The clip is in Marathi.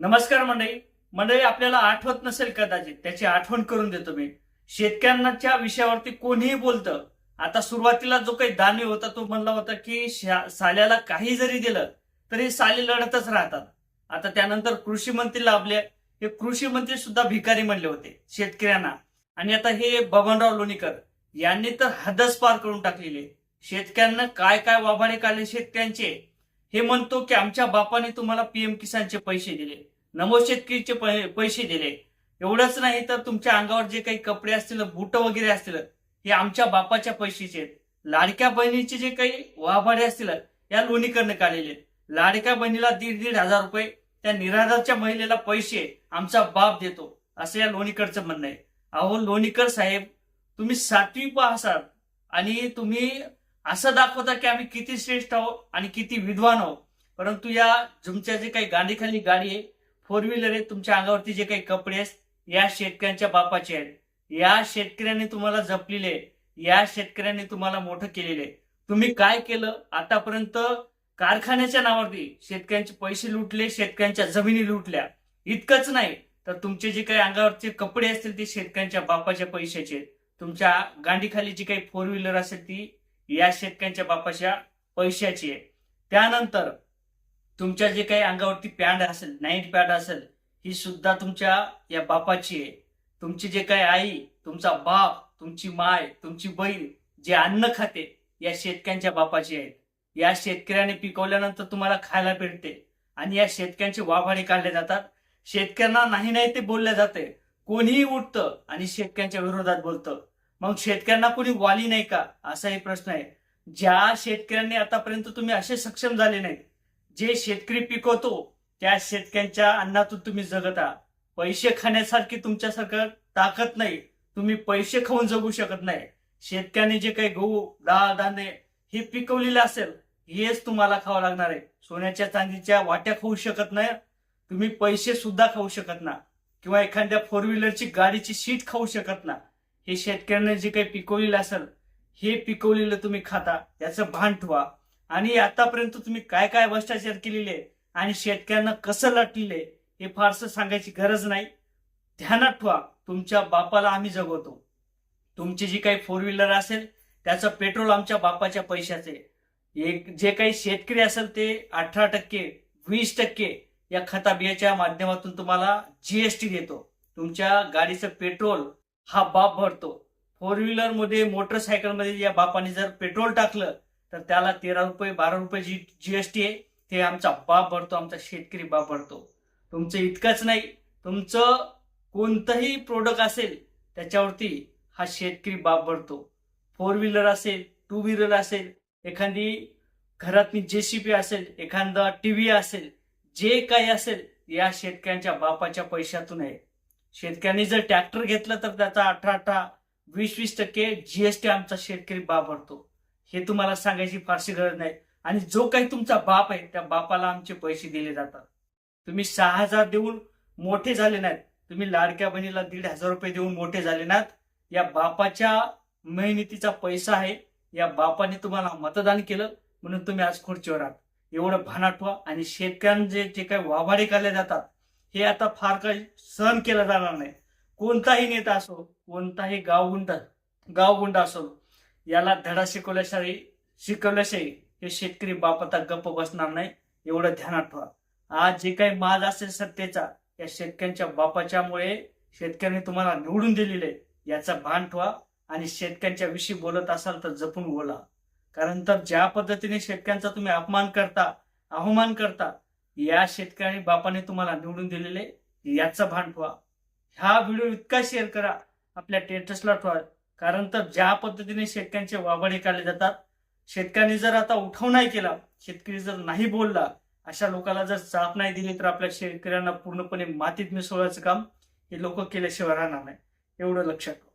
नमस्कार मंडळी. मंडळी आपल्याला आठवत नसेल कदाचित त्याची आठवण करून देतो मी. शेतकऱ्यांच्या विषयावरती कोणीही बोलतं आता सुरुवातीला जो काही दानवी होता तो म्हणला होता की साल्याला काही जरी दिलं तरी साले लढतच राहतात. आता त्यानंतर कृषी मंत्री लाभले. हे कृषी मंत्री सुद्धा भिकारी म्हणले होते शेतकऱ्यांना. आणि आता हे बबनराव लोणीकर यांनी तर हदच पार करून टाकलेले शेतकऱ्यांना काय काय वाभाडे काढले शेतकऱ्यांचे? हे म्हणतो की आमच्या बापाने तुम्हाला पीएम किसानचे पैसे दिले. नमो शेतकरीचे पै- पैसे दिले. एवढंच नाही तर तुमच्या अंगावर जे काही कपडे असतील बुट वगैरे असतील हे आमच्या बापाच्या पैशाचे आहेत. लाडक्या बहिणीचे जे काही वाभाडे असतील या लोणीकरणे काढलेले लाडक्या बहिणीला दीड दीड हजार रुपये त्या निराधारच्या महिलेला पैसे आमचा बाप देतो. असं या लोणीकरचं म्हणणं आहे. अहो लोणीकर साहेब तुम्ही सातवी पासात आणि तुम्ही असं दाखवता की आम्ही किती श्रेष्ठ आहोत आणि किती विद्वान आहोत. परंतु या तुमच्या जे काही गांडीखाली गाडी आहे फोर व्हीलर आहे तुमच्या अंगावरती जे काही कपडे आहेत या शेतकऱ्यांच्या बापाचे आहेत. या शेतकऱ्यांनी तुम्हाला जपलेले या शेतकऱ्यांनी तुम्हाला मोठं केलेले आहे. तुम्ही काय केलं? आतापर्यंत कारखान्याच्या नावावरती शेतकऱ्यांचे पैसे लुटले शेतकऱ्यांच्या जमिनी लुटल्या. इतकंच नाही तर तुमचे जे काही अंगावरचे कपडे असतील ते शेतकऱ्यांच्या बापाच्या पैशाचे आहेत. तुमच्या गांडीखाली जी काही फोर व्हीलर असेल ती या शेतकऱ्यांच्या बापाच्या पैशाची आहे. त्यानंतर तुमच्या जे काही अंगावरती पॅन्ट असेल नाईट पॅन्ट असेल ही सुद्धा तुमच्या या बापाची आहे. तुमची जे काही आई तुमचा बाप तुमची माय तुमची बहीण जे अन्न खाते या शेतकऱ्यांच्या बापाची आहेत. या शेतकऱ्याने पिकवल्यानंतर तुम्हाला खायला भेटते. आणि या शेतकऱ्यांचे वाभाडे काढले जातात. शेतकऱ्यांना नाही नाही ते बोलले जाते. कोणीही उठतं आणि शेतकऱ्यांच्या विरोधात बोलतं. मग शेतकऱ्यांना कोणी वाली नाही का? असाही प्रश्न आहे. ज्या शेतकऱ्यांनी आतापर्यंत तुम्ही असे सक्षम झाले नाही जे शेतकरी पिकवतो त्या शेतकऱ्यांच्या अन्नातून तुम्ही जगत आहात. पैसे खाण्यासारखी तुमच्यासारखं ताकद नाही. तुम्ही पैसे खाऊन जगू शकत नाही. शेतकऱ्यांनी जे काही गहू डाळ धान्य हे पिकवलेले असेल हेच तुम्हाला खावं लागणार आहे. सोन्याच्या चांदीच्या वाट्या खाऊ शकत नाही. तुम्ही पैसे सुद्धा खाऊ शकत ना किंवा एखाद्या फोर व्हीलरची गाडीची सीट खाऊ शकत ना हे शेतकऱ्यांनी जे काही पिकवलेलं असेल हे पिकवलेलं तुम्ही खाता याचं भान ठेवा. आणि आतापर्यंत तुम्ही काय काय भ्रष्टाचार केलेले आणि शेतकऱ्यांना कसं लटलेले हे फारसं सांगायची गरज नाही. ध्यानात ठेवा तुमच्या बापाला आम्ही जगवतो. तुमची जी काही फोर व्हीलर असेल त्याचं पेट्रोल आमच्या बापाच्या पैशाचे. एक जे काही शेतकरी असेल ते अठरा टक्के वीस टक्के या खता बियाच्या माध्यमातून तुम्हाला जीएसटी देतो. तुमच्या गाडीचं पेट्रोल हा बाप भरतो. फोर व्हीलरमध्ये मोटरसायकलमध्ये या बापाने जर पेट्रोल टाकलं तर त्याला तेरा रुपये बारा रुपये जी जीएसटी आहे ते आमचा बाप भरतो आमचा शेतकरी बाप भरतो. तुमचं इतकंच नाही तुमचं कोणतंही प्रोडक्ट असेल त्याच्यावरती हा शेतकरी बाप भरतो. फोर व्हीलर असेल टू व्हीलर असेल एखादी घरातली जेसीबी असेल एखादा टीव्ही असेल जे काही असेल या शेतकऱ्यांच्या बापाच्या पैशातून आहे. शेतकऱ्यांनी जर ट्रॅक्टर घेतलं तर त्याचा अठरा अठरा वीस वीस टक्के जीएसटी आमचा शेतकरी बाप भरतो हे तुम्हाला सांगायची फारशी गरज नाही. आणि जो काही तुमचा बाप आहे त्या बापाला आमचे पैसे दिले जातात. तुम्ही सहा हजार देऊन मोठे झाले नाहीत. तुम्ही लाडक्या बहिणीला दीड हजार रुपये देऊन मोठे झाले नाहीत. या बापाच्या मेहनतीचा पैसा आहे. या बापाने तुम्हाला मतदान केलं. म्हणून तुम्ही आज खुर्चीवर आहात. एवढं भान व्हा. आणि शेतकऱ्यांचे जे काही वाभाडे काढले जातात हे आता फार काही सहन केलं जाणार नाही. कोणताही नेता असो कोणताही गावगुंड गावगुंड असो याला धडा शिकवल्याशिवाय शिकवल्याशिवाय हे शेतकरी बाप आता गप्प बसणार नाही एवढं ध्यानात ठेवा. आज जे काही माज असेल सत्तेचा या शेतकऱ्यांच्या बापाच्यामुळे शेतकऱ्यांनी तुम्हाला निवडून दिलेले याचा भान ठेवा आणि शेतकऱ्यांच्या विषयी बोलत असाल तर जपून बोला. कारण तर ज्या पद्धतीने शेतकऱ्यांचा तुम्ही अपमान करता अवमान करता या शेतकऱ्याने बापाने तुम्हाला निवडून दिलेले याचा भान ठेवा. हा व्हिडिओ इतका शेअर करा आपल्या टेटसला ठेवा कारण तर ज्या पद्धतीने शेतकऱ्यांचे वाभाडे काढले जातात शेतकऱ्यांनी जर आता उठाव नाही केला शेतकरी जर नाही बोलला अशा लोकांना जर चाप नाही दिली तर आपल्या शेतकऱ्यांना पूर्णपणे मातीत मिसळण्याचं काम हे लोक केल्याशिवाय राहणार नाही. एवढं लक्षात ठेवा.